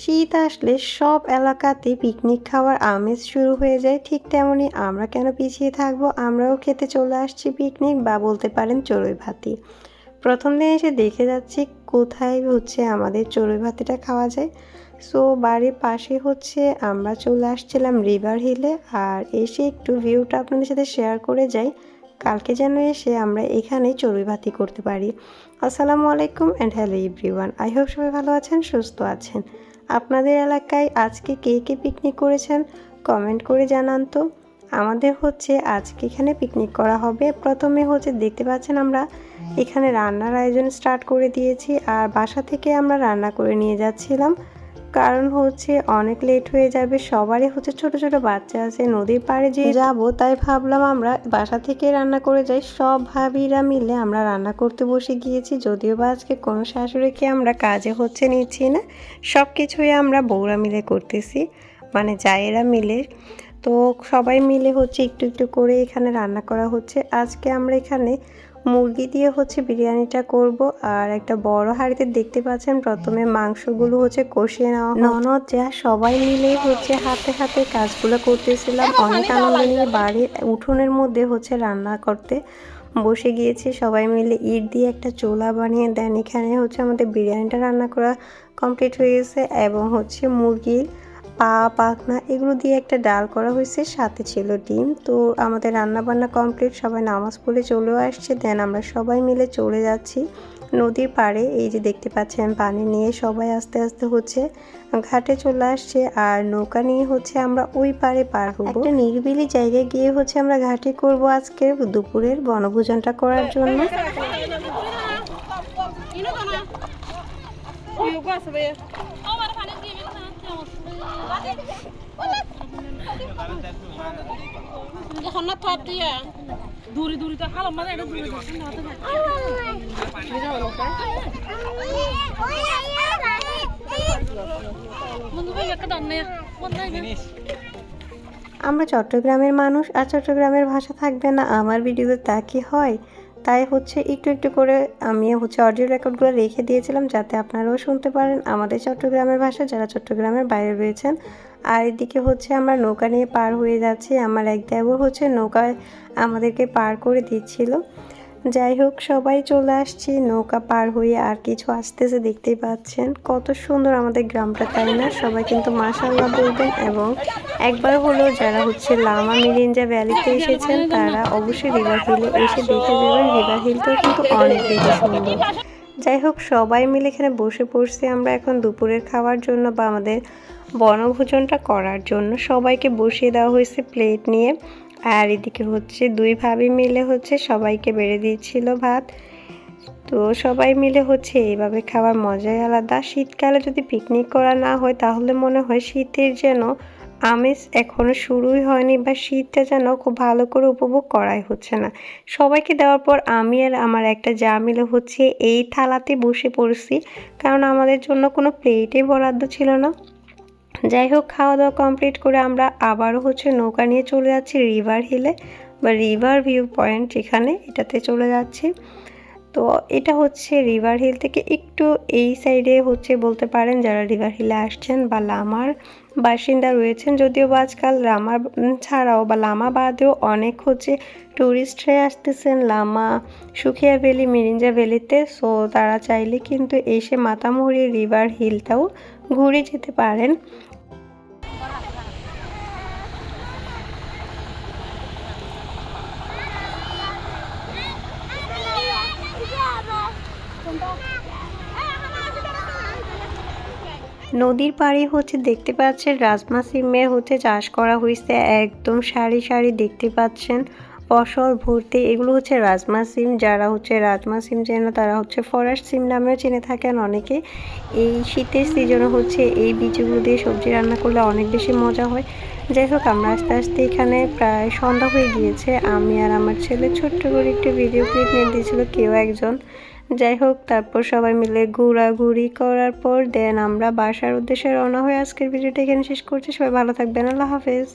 শীত আসলে সব এলাকাতে পিকনিক খাওয়ার আমেজ শুরু হয়ে যায়। ঠিক তেমনই আমরা কেন পিছিয়ে থাকব? আমরাও খেতে চলে আসছি পিকনিক বা বলতে পারেন চড়ুই ভাতি প্রথম দিন এসে দেখে যাচ্ছি কোথায় হচ্ছে আমাদের চড়ুই ভাতিটা খাওয়া যায়। সো বাড়ির পাশে হচ্ছে আমরা চলে আসছিলাম রিভার হিলে আর এসে একটু ভিউটা আপনাদের সাথে শেয়ার করে যাই। কালকে যেন এসে আমরা এখানেই চড়ুই ভাতি করতে পারি। আসসালামু আলাইকুম and hello everyone I hope সবাই ভালো আছেন, সুস্থ আছেন। আপনাদের এলাকায় আজকে কে কে পিকনিক করেছেন? কমেন্ট করে জানান তো। আমাদের হচ্ছে আজকে এখানে পিকনিক করা হবে। প্রথমে হচ্ছে দেখতে পাচ্ছেন আমরা এখানে রান্নার আয়োজন স্টার্ট করে দিয়েছি। আর বাসা থেকে আমরা রান্না করে নিয়ে যাচ্ছিলাম। কারণ হচ্ছে অনেক লেট হয়ে যাবে, সবারই হচ্ছে ছোট ছোট বাচ্চা আছে, নদীর পাড়ে যে যাব তাই ভাবলাম আমরা বাসা থেকে রান্না করে যাই। সব ভাবিরা মিলে আমরা রান্না করতে বসে গিয়েছি, যদিও বা আজকে কোনো শাশুড়িকে আমরা কাজে হচ্ছে নিচ্ছি না সব কিছুই আমরা বউরা মিলে করতেছি মানে জায়েরা মিলে। তো সবাই মিলে হচ্ছে একটু একটু করে এখানে রান্না করা হচ্ছে। আজকে আমরা এখানে মুরগি দিয়ে হচ্ছে বিরিয়ানিটা করব আর একটা বড় হাঁড়িতে দেখতে পাচ্ছেন প্রথমে মাংসগুলো হচ্ছে কষিয়ে নেওয়া ননদ যা সবাই মিলে হচ্ছে হাতে হাতে কাজগুলো করতেছিলাম। অনেক আনন্দ নিয়ে বাড়ির উঠোনের মধ্যে হচ্ছে রান্না করতে বসে গিয়েছি। সবাই মিলে ইট দিয়ে একটা চোলা বানিয়ে দেন। এখানে হচ্ছে আমাদের বিরিয়ানিটা রান্না করা কমপ্লিট হয়ে গেছে এবং হচ্ছে মুরগির পা পাখনা এগুলো দিয়ে একটা ডাল করা হয়েছে সাথে ছিল ডিম। তো আমাদের রান্না বান্না কমপ্লিট সবাই নামাজ পড়ে চলেও আসছে। দেন আমরা সবাই মিলে চলে যাচ্ছি নদীর পাড়ে। এই যে দেখতে পাচ্ছেন পানি নিয়ে সবাই আস্তে আস্তে হচ্ছে ঘাটে চলে আসছে। আর নৌকা নিয়ে হচ্ছে আমরা ওই পাড়ে পার হব। একটা নিরিবিলি জায়গায় গিয়ে হচ্ছে আমরা ঘাটে করব আজকে দুপুরের বনভোজনটা করার জন্য। 이 আমরা চট্টগ্রামের মানুষ আর চট্টগ্রামের ভাষা থাকবে না। আমার ভিডিওতে তা কি হয়? তাই হচ্ছে একটু একটু করে আমি হচ্ছে অডিও রেকর্ডগুলো রেখে দিয়েছিলাম যাতে আপনারাও শুনতে পারেন আমাদের চট্টগ্রামের ভাষা, যারা চট্টগ্রামের বাইরে রয়েছেন। আর এদিকে হচ্ছে আমরা নৌকা নিয়ে পার হয়ে যাচ্ছি। আমার এক দেবর হচ্ছে নৌকায় আমাদেরকে পার করে দিচ্ছিল। যাই হোক, সবাই চলে আসছি। নৌকা পার হয়ে আর কিছু আসতেছে, দেখতেই পাচ্ছেন। কত সুন্দর আমাদের গ্রামটা, তাই না? সবাই কিন্তু মাশাল্লাহ বলবেন এবং একবার হলো যারা হচ্ছে লামা মিরিঞ্জা ভ্যালিতে এসেছেন, তারা অবশ্যই রিভার হিলে এসে দেখে যাবেন রিভার হিলটাও কিন্তু অনেক বেশি সুন্দর। যাই হোক, সবাই মিলে এখানে বসে পড়ছি আমরা এখন দুপুরের খাওয়ার জন্য বা আমাদের বনভোজনটা করার জন্য। সবাইকে বসিয়ে দেওয়া হয়েছে প্লেট নিয়ে। আর এদিকে হচ্ছে দুই ভাবি মিলে হচ্ছে সবাইকে বেড়ে দিয়েছিল ভাত। তো সবাই মিলে হচ্ছে এইভাবে খাওয়ার মজাই আলাদা। শীতকালে যদি পিকনিক করা না হয়, তাহলে মনে হয় শীতের যেন আমেজ এখনও শুরুই হয়নি বা শীতটা যেন খুব ভালো করে উপভোগ করাই হচ্ছে না। সবাইকে দেওয়ার পর আমি আর আমার একটা যা মিলে হচ্ছে এই থালাতে বসে পড়ছি। কারণ আমাদের জন্য কোনো প্লেটে বরাদ্দ ছিল না। যাই হোক খাওয়া দাওয়া কমপ্লিট করে আমরা আবারও হচ্ছে নৌকা নিয়ে চলে যাচ্ছি রিভার হিলে বা রিভার ভিউ পয়েন্ট যেখানে এটাতে চলে যাচ্ছি। তো এটা হচ্ছে রিভার হিল থেকে একটু এই সাইডে হচ্ছে বলতে পারেন যারা রিভার হিলে আসছেন বা লামার বাসিন্দা রয়েছেন, যদিও বা আজকাল লামার ছাড়াও বা লামা বাদেও অনেক হচ্ছে ট্যুরিস্টরা আসতেছেন লামা সুখিয়া ভ্যালি মিরিঞ্জা ভ্যালিতে সো তারা চাইলে কিন্তু এসে মাতামুহুরি রিভার হিলটাও ঘুরে যেতে পারেন। নদীর পাড়ে হচ্ছে, দেখতে পাচ্ছেন, রাজমা সিমের হচ্ছে চাষ করা হয়েছে একদম সারি সারি দেখতে পাচ্ছেন। ফসল, ভর্তি, এগুলো হচ্ছে রাজমা সিম, যারা হচ্ছে রাজমা সিম চেনে তারা হচ্ছে ফরেস্ট সিম নামেও চিনে থাকেন অনেকে। এই শীতের সিজনে হচ্ছে এই বীজগুলো দিয়ে সবজি রান্না করলে অনেক বেশি মজা হয়। যাই হোক, আমরা আস্তে আস্তে এখানে প্রায় সন্ধ্যা হয়ে গিয়েছে। আমি আর আমার ছেলে ছোট্ট করে একটি ভিডিও ক্লিপ নিয়ে দিয়েছিল, কেউ একজন। যাই হোক, তারপর সবাই মিলে ঘোরাঘুরি করার পর দেন আমরা বাসার উদ্দেশ্যে রওনা হয়ে আজকের ভিডিওটা এখানে শেষ করছি। সবাই ভালো থাকবেন, আল্লাহ হাফেজ।